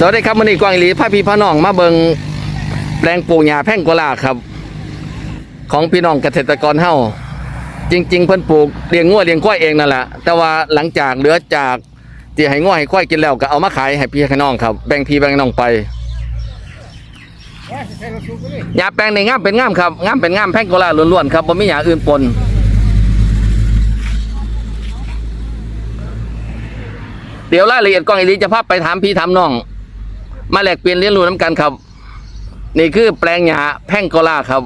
สวัสดีครับมันนี้กวางอีหลีพาพี่พาน้องมาเบิงแปลงปลูกหญ้าแพ่งกวาลาครับ ของพี่น้องเกษตรกรเฮาจริง ๆ เพิ่นปลูกเลี้ยงงัวเลี้ยงควายเองนั่นแหละแต่ว่าหลังจากเหลือจากที่ให้งัวให้ควายกินแล้วก็เอามาขายให้พี่ให้น้องครับแบ่งพี่แบ่งน้องไปหญ้าแปลงในงามเป็นงามครับงามเป็นงามแพ่งกวาลาล้วนๆครับบ่มีหญ้าอื่นปนเดี๋ยวรายละเอียดกล้องอีลีจะพาไปถามพี่ถามน้อง มาแลกเปลี่ยนเรียนรู้น้ำกันครับ นี่คือแปลงหญ้าแพ่งโกลาครับ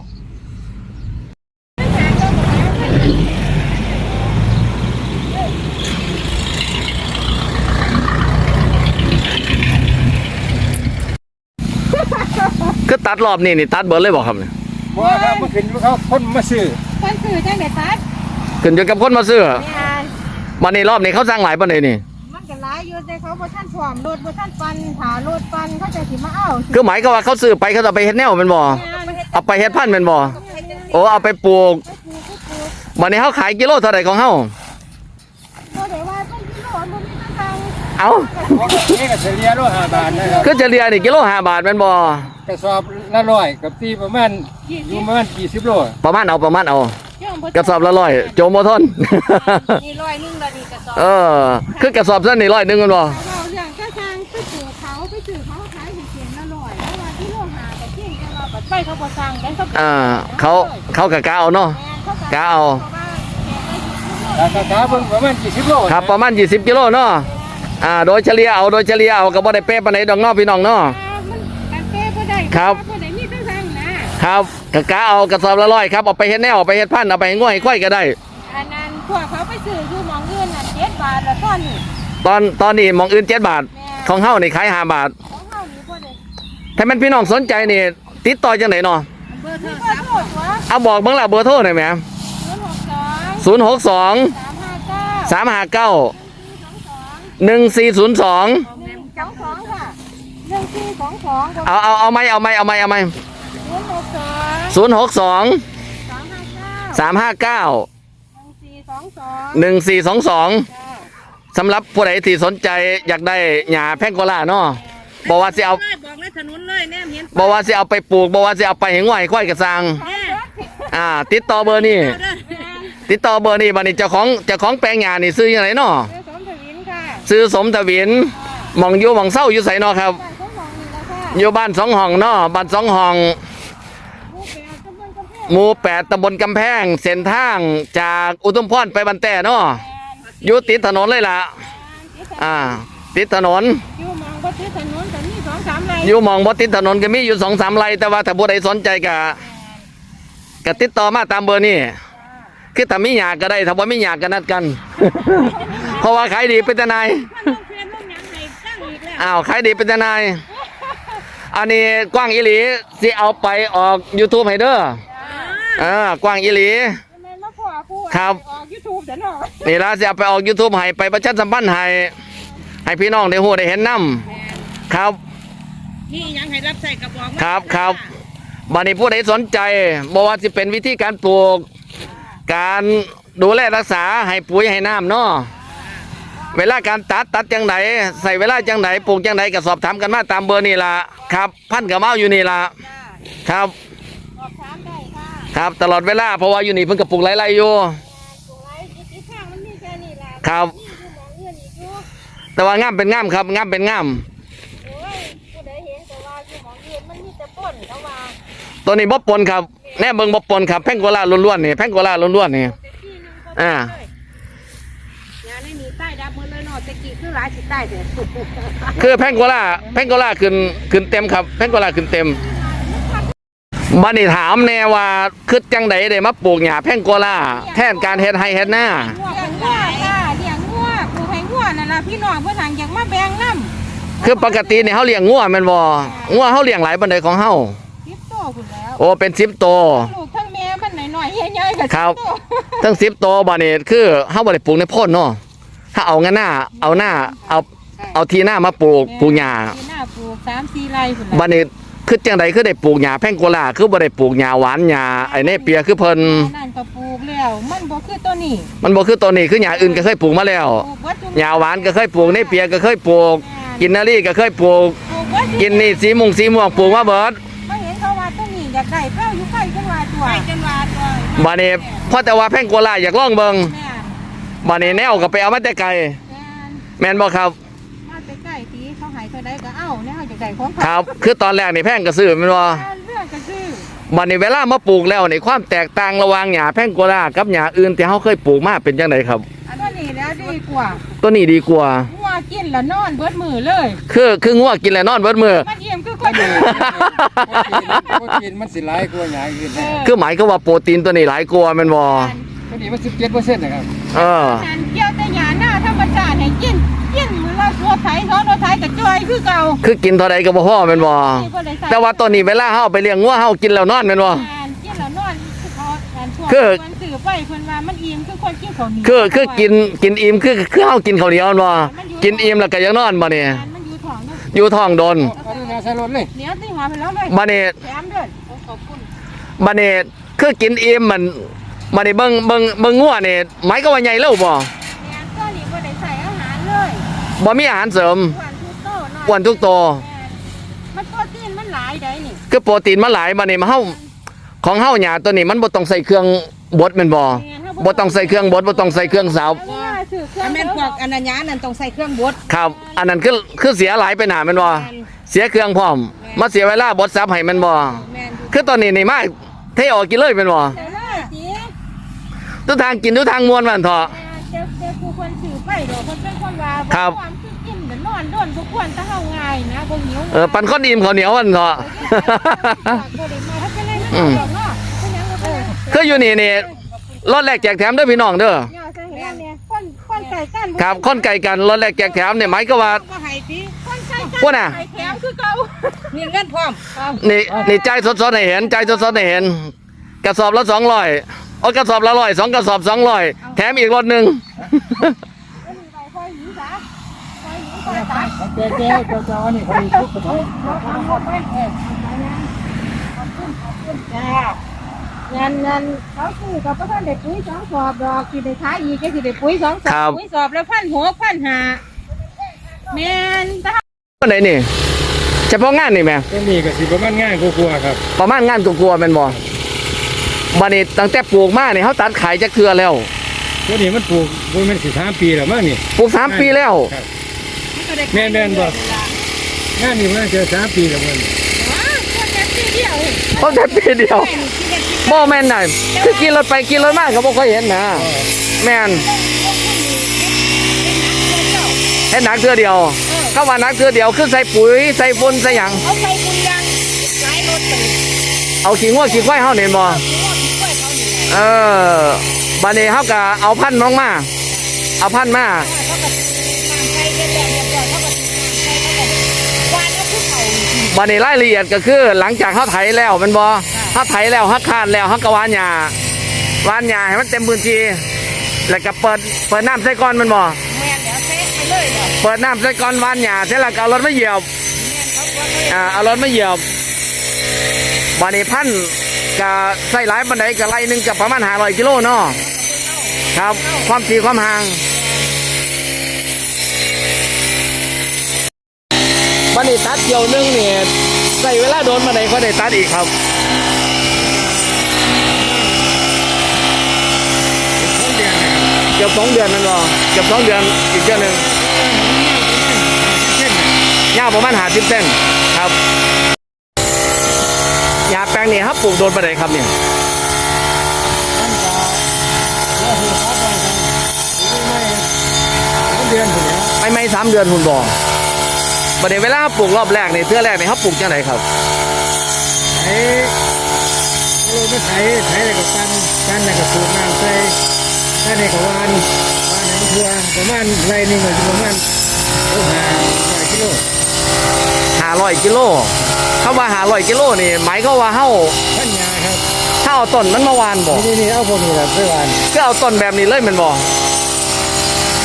คือตัดรอบนี่นี่ตัดเบิร์เลยบอกครับเนี่ยบ่ครับมันขึ้นอยู่เขาคนมาซื้อเพิ่นคือจังได๋ตัดขึ้นอยู่กับคนมาซื้อแม่นวันนี้รอบนี้เขาสร้างหลายปันเลยนี่มันก็หลาย อยู่แต่เขาบ่ทันพร้อมรถบ่ทันปันถารถปันเขาจะสิมาเอาคือหมายก็ว่าเขาซื้อไปเขาจะเอาไปเฮ็ดแนวเป็นบ่แม่นเอาไปเฮ็ดพันธุ์เป็นบ่โอ้เอาไปปลูกไปปลูกไปปลูกวันนี้เขาขายกิโลเท่าไหร่ของเขาบ่ได้ว่าเป็นกิโลบ่มีทางเอาของนี่ก็เฉลี่ยโลห้าบาทนะครับคือเฉลี่ยนี่กิโลห้าบาทเป็นบ่กระสอบละร้อยกับตีประมาณอยู่ประมาณกี่สิบโลประมาณเอาประมาณเอาเรื่อง บ่กระสอบละร้อยโจโมทอนนี่ร้อยหนึงละนี่กระสอบเออคือกระสอบเส้นนี่ร้อยหนึงกันบ่เราเรื่องก็ทางไปปลูกเขาไปซื้อเขาขายให้เสียงละร้อยแล้วว่าที่โลหะก็เที่ยงแต่ว่าปัดไปเขาบ่สั่งกันเขาอ่าเขาเขากะกะเอาเนาะแม่นเขากะเอาราคาขาเบิ่งประมาณกี่สิบโลครับประมาณ 20 กิโลเนาะอ่าโดยเฉลี่ยเอาโดยเฉลี่ยเอาก็บ่ได้เป๊ะปานใดดอกเนาะพี่น้องเนาะ มันการแก้บ่ได้ครับบ่ได้มีทางนะครับ กะกะเอากระสอบละร้อยครับเอาไปเฮ็ดแนวเอาไปเฮ็ดพันธุ์เอาไปให้ง่วยให้ควายก็ได้ อันนั้นพวกเขาไปซื้ออยู่หมองอื่นน่ะ7บาทละต้นนี่ตอนตอนนี้หมองอื่น7บาท แม่ของเฮานี่ขาย5บาท ของเฮานี่บ่ได้ถ้ามันพี่น้องสนใจนี่ติดต่อจังไดเนาะเบอร์โทรศัพท์หมดวะเอาบอกเบิ่งล่ะเบอร์โทรหน่อยแหม062 062 359 359 1402 22ค่ะ1422เอาเอาเอาไหมเอาไหมเอาไหมเอาไหม062 ศูนย์หกสอง359สามห้าเก้า1422หนึ่งสี่สองสองสำหรับผู้ใดที่สนใจอยากได้หญ้าแพงโกลาเนาะบอกว่าสิเอาบอกในถนนเลยแนมเห็นบอกว่าสิเอาไปปลูกบอกว่าสิเอาไปให้ง่อยควายกระซังแม่อ่า ติดต่อเบอร์นี่ติดต่อเบอร์นี่บัดนี้เจ้าของเจ้าของแปลงหญ้านี่ซื้อยังไงเนาะเบอร์สมทวินค่ะซื้อสมทวินหมองอยู่หมองเศร้าอยู่ไสเนาะครับ บ้านเขามองนี่แล้วค่ะอยู่บ้านสองห้องเนาะบ้านสองห้อง ผู้แปลตำบลกำแพง หมู่แปดตำบลกำแพง เส้นทางจากอุทุมพรไปบันแต่เนาะอยู่ติดถนนเลยล่ะ อ่า ติดถนน อยู่มองบ่ติดถนนแต่มีสองสามไร่อยู่หมองบ่ติดถนนก็มีอยู่สองสามไร่แต่ว่าถ้าผู้ใดสนใจก็ก็ติดต่อมาตามเบอร์นี้คือถ้ามีหยากก็ได้ถ้าบ่มีหยากก็นัดกัน เพราะว่าขายดีเป็นทนายมันต้องเปลี่ยนต้องหยังให้ตั้งอีกแล้วอ้าวขายดีเป็นทนาย อันนี้กว้างอีหลีสิเอาไปออก YouTube ให้เด้อ อ่ากว้างอีหลีแม่นมาพ่อผู้ครับ ออก YouTube เดี๋ยวเนาะนี่ละสิเอาไปออก YouTube ให้ไปประชาสัมพันธ์ให้ให้พี่น้องได้ฮู้ได้เห็นนํครับ นี่ยังให้รับใส่กระบอกมาครับครับ บัดนี้ผู้ใดสนใจบอกว่าจะเป็นวิธีการปลูก การดูแลรักษาให้ปุ๋ยให้น้ำเนาะเวลาการตัดตัดจังไหนใส่เวลาจังไหนปลูกจังไหนก็สอบถามกันมาตามเบอร์นี่ละครับ พันกับเมาอยู่นี่ละครับสอบถามได้ ค่ะครับตลอดเวลาเพราะว่าอยู่นี่เพิ่งกับปลูกไร่ๆอยู่ตัวไรอีกอีกข้างมันมีแค่นี้ล่ะครับอยู่หมองเงินอีกอยู่แต่ว่างามเป็นงามครับงามเป็นงามโอ้ยผู้ใดเห็นแต่ว่าอยู่หมองเงินมันมีแต่ป่นเขาว่าตัวนี้บ่ปนครับแน่เบิ่งบ่ปนครับแพงโกลาล้วนๆนี่แพงโกลาล้วนๆนี่แต่ที่หนึงก็อ่าได้ยาในนี้ใต้ดับหมดเลยเนาะตะกี้คือหลายสิใต้เด้อคือแพงโกลาแพงโกลาขึ้นขึ้นเต็มครับแพงโกลาขึ้นเต็ม บัดนี้ถามแน่ว่าคือจังไดได้มาปลูกหญ้าแพงโกลาแทนการเฮ็ดให้เฮ็ดหน้าเลี้ยงงัวค่ะเลี้ยงงัวปลูกให้งัวนั่นล่ะพี่น้องเพิ่นหังอยากมาแบ่งน้ำคือปกติเนี่ยเฮาเลี้ยงงัวแม่นบ่งัวเฮาเลี้ยงหลายปานใดของเฮาสิบโตพุ่นแล้วโอ้เป็น10ตัวลูกทั้งแม่มันหน่อยๆใหญ่ๆก็ครับสิโตทั้ง10ตัวบัดนี้คือเฮาบ่ได้ปลูกในโพ่นเนาะถ้าเอางั้นหน้าเอาหน้าเอาเอาที่หน้ามาปลูกปลูกหญ้าที่หน้าปลูก3 4ไร่พุ่นบัดนี้ คือจังไดคือได้ปลูกหญ้าแพงโกลาคือบ่ได้ปลูกหญ้าหวานหญ้าไอ้เนเปียคือเพิ่นนั่นก็ปลูกแล้ว มันบ่คือตัวนี้มันบ่คือตัวนี้คือหญ้าอื่นก็เคยปลูกมาแล้วปลูกเบิดทุกหญ้าหวานก็เคยปลูกเนเปียก็เคยปลูก กินนารีก็เคยปลูก ปลูกกินนี่สีมุงสีม่วงปลูกมาเบิดไม่เห็นเขาว่าต้นนี้อยากได้เป้าอยู่ใกล้จังหวัดตัวใกล้จังหวัดตัวบานี้พ่อแต่ว่าแพงกว่าลายอยากลองเบิงแม่บานี้แนวก็ไปเอามาแต่ไกลแม่แม่นบ่ครับ ได้ของคเขารับ คือตอนแรกนี่แพงกระซื้อแม่นบ่เรื่องก็คือบานี้เวลามาปลูกแล้วนี่ความแตกต่างระหว่างหญ้าแพงกว่าลากับหญ้าอื่นที่เฮาเคยปลูกมาเป็นจังไดครับ อันนี้แล้วดีกว่าตัวนี้ดีกว่างัวกินแล้วนอนเบิดมือเลย คือคืองัวกินแล้วนอนเบิดมือ มันเยี่ยมคือคนอื่นโปรตีนมันสิหลายกว่าหยังอื่นนะคือหมายก็ว่าโปรตีนตัวนี้หลายกว่าแม่นบ่โปรตีนมัน17%นะครับเอองานเกี่ยวแต่หยา ให้กินกินมือละตัวไถท้องตัวไถกับจอยคือเก่าคือกินเท่าใดก็บ่พอแม่นบ่ที่บ่ได้ใส่แต่ว่าตัวนี้เวลาเฮาเอาไปเลี้ยงงัวเฮากินแล้วนอนแม่นบ่งานกินแล้วนอนคือเขางานช่วงคือมันสื่อไปเพิ่นว่ามันอิ่มคือคนกินข้าวเหนียวคือคือกินกินอิ่มคือคือเฮากินข้าวเหนียวแม่นบ่กินอิ่มแล้วก็ยังนอนบ่นี่งานมันอยู่ท้องเนาะอยู่ท้องโดนเอาดูนาใส่รถเลยเหนียวติหาไปแล้วเลยบัดนี้แถมด้วยโอ้ขอบคุณบัดนี้คือกินอิ่มมันบัดนี้เบิ่งเบิ่งเบิ่งงัวนี่หมายก็ว่าใหญ่แล้วบ่ งานก็นี่บ่ได้ใส่อาหารเลย บ่มีอาหารเสริมอ้วนทุกโตน้อยอ้วนทุกโตมันโปรตีนมันหลายได้นี่คือโปรตีนมาหลายบัดนี้มาเฮาของเฮาหญ้าตัวนี้มันบ่ต้องใส่เครื่องบดแม่นบ่บ่ต้องใส่เครื่องบดบ่ต้องใส่เครื่องสับเอาง่ายๆซื้อเครื่ออังนแม่นพวกอันนั้นยานั่นต้องใส่เครื่องบด ครับ อันนั้นคือคือเสียหลายไปหนาแม่นบ่เสียเครื่องพร้อม มาเสียเวลาบดซับให้แม่นบ่แม่นอยู่คือตอนนี้นี่มาเทออกกินเลยแม่นบ่เดี๋ยวเลยสิทุกทางกินทุกทางมวนมันเถอะเจ้าเจ้าผู้คนถือ ไปดอกคนเป็นคนว่าครับ ความคือกินเดี๋ยวนอนด้นทุกคนถ้าเฮาง่ายนะบ่หิวเออปันข้อดีมข้าวเหนียวมันเถอะบ่ได้มาถ้าเป็นไรนั่นดอกเนาะเป็นหยังก็เป็นหยังคืออยู่นี่นี่รถแรกแจกแถมเด้อพี่น้องเด้อเนี่ยจะเห็นเนี่ยคนคนไก่กันครับคนไก่กันรถแรกแจกแถมเนี่ยหมายก็ว่าบ่ให้ติคนไก่กันพวกน่ะไก่แถมคือเก่ามีเงินพร้อมนี่นี่ใจสดๆให้เห็นใจสดๆให้เห็น กระสอบละ200โอ้กระสอบละ100สองกระสอบ200แถมอีกรถหนึง ไปคอยหนีซะ คอยหนีคอยตายแก่ๆเจ้านี่เขามีทุกข์งานงานเขาซื้อกับพ่อท่านเด็กปุ๋ยสองสอบดอกสิได้ขายอีกก็สิได้ปุ๋ยสองสอบปุ๋ยสอบแล้วพันหัวพันหาแมนถ้าวันไหนนี่เฉพาะงานนี่แหม่ตัวนี้ก็สิประมาณง่ายกว่าๆครับ ประมาณงานกลัวแม่นบ่บัดนี้ตั้งแต่ปลูกมาเนี่ยเฮาตัดขายจักเทื่อแล้วตัวนี้มันปลูกบ่แม่นสิ3ปีแล้วมั้งนี่ปลูกสามปีแล้ว ครับมันก็ได้แม่นแม่นบ่งานนี้มันจะ3ปีแล้วมันว้าคนแค่ปีเดียวเพราะแต่ปีเดียวบ่แม่นน่ะคือกินรถไปกินรถมาก็บ่ค่อยเห็นนะแม่นเฮ็ดหนักเทือเดียวก็ว่านักเทือเดียวคือใส่ปุ๋ยใส่ฝนใส่หยังเอาไปบุญยังหลายรถไปเอาขี้งัวขี้ควายเฮาเห็นบ่ยเขานี่แหละเออบัดนี้เฮาก็เอาพันธุ์น้องมา เอาพันธุ์มา เขาก็น้ำใส่แก่ๆเรียบร้อยเขาก็น้ำใส่เขาก็วานแล้วคือเขาบัดนี้รายละเอียดก็คือหลังจากเฮาไถแล้วแมันบ่เฮาไถแล้วเฮาคาดแล้วเฮาก็หวานหญ้าวานหญ้าให้มันเต็มพื้นที่แล้วก็เปิดเปิดน้ำใส่ก่อนแมันบ่แม่นเดี๋ยวเทไปเลยเดี๋ยวเปิดน้ำใส่ก่อนวานหญ้าเสร็จแล้วก็เอารถมาเหยียบแม่นเขาว่าเลยอ่าเอารถมาเหยียบบัดนี้พันธุ์ก็ใส่หลายปานใดก็ไล่หนึ่งก็ประมาณ500กิโลเนาะ ครับ ความถี่ความห่าง บัดนี้ตัดเกี่ยวนึงนี่ใส่เวลาโดนมาไหนก็ได้ตัดอีกครับเกือบสองเดือนนั่นหรอเกือบสองเดือนอีกเดือนหนึ่งเช่นน่ะยาวประมาณหาสิบเส้นครับยาแปลงนี่ครับปลูกโดนไปไหนครับเนี่ยไม่ไม่สามเดือนคุณบอก ประเดี๋ยวเวลาปลูกรอบแรกในเทื่อแรกเนี่ยเขาปลูกจังไหนครับไอ้เราไม่ไถไถอะไรกับกันกันอะไรกับสูบน้ำใส่กันอะไรกับวานวานให้ทั่วประมาณไรหนึงก็สิประมาณโอ้หาร้อยกิโลหาร้อยกิโลคำว่าหาร้อยกิโลนี่หมายก็ว่าเฮาพันยาครับถ้าเอาต้นมันมาวานบอกนี่นี่เอาพวกนี้แหละไปวานก็เอาต้นแบบนี้เลยแมันบอก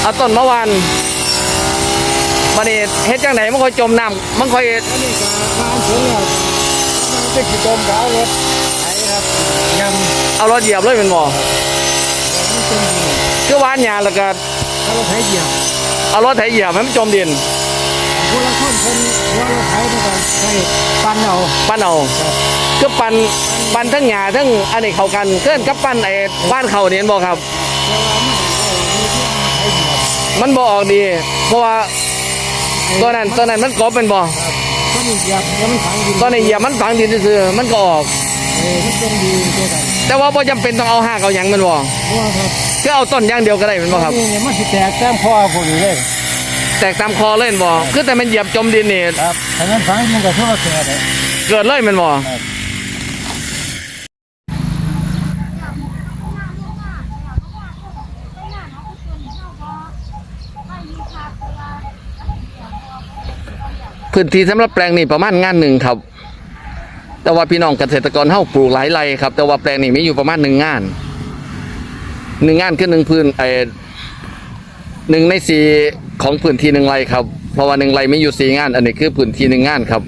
เอาต้นมาวาน บันี้เฮ็ดจังไหนมันค่อยจมน้ำมันค่อยอันนี้ก็วานสวนแล้วมันจะขี่ตมกับเอารถไถครับยำเอารถเหยียบเลยแมันบอกมันจมดินคือหวานหยาแล้วก็เอารถไถเหยียบเอารถไถเหยียบให้มันจมดินมผู้ละคนคนว่าราไถมันก็ใส่ปันเอาปั้นเอาคือปั้นปั้นทั้งหญ้าทั้งอันนี้เข้ากันเคลื่อนกับปั้นไอ้บ้านเขาเนี่ยเห็นบ่ครับ แต่ว่ามันก็มีที่ว่าไถดีครับมันบ่ออกดี เพราะว่า ตัวนั้นตัวนั้นมันกบเป็นบ่ต้นเหยียบแล้วมันฝังดินตัวนี้เหยียบมันฝังดินซื่อๆมันก็ออก เออมันต้องดีตัวกันแต่ว่าบ่จำเป็นต้องเอาหากเอาหยังแมันบ่เพราะว่าครับคือเอาต้นอย่างเดียวก็ได้แมันบ่ครับ นี่เนี่ยมันสิแตกแต้มพ่อพวกนี้เลยแตกตามคอเลยแม่นบ่คือแต่มันเหยียบจมดินนี่ครับถ้างั้นฝังมันก็ทั่วแก่เลย เกิดเลยแมันบ่ พื้นที่สำหรับแปลงนี้ประมาณงานหนึ่งครับ แต่ว่าพี่น้องเกษตรกรเฮาปลูกหลายไร่ครับ แต่ว่าแปลงนี้มีอยู่ประมาณหนึ่งงานหนึ่งงานคือหนึ่งพื้นไอหนึ่งในสี่ของพื้นที่หนึ่งไร่ครับ เพราะว่าหนึ่งไร่มีอยู่สี่งาน อันนี้คือพื้นที่หนึ่งงานครับ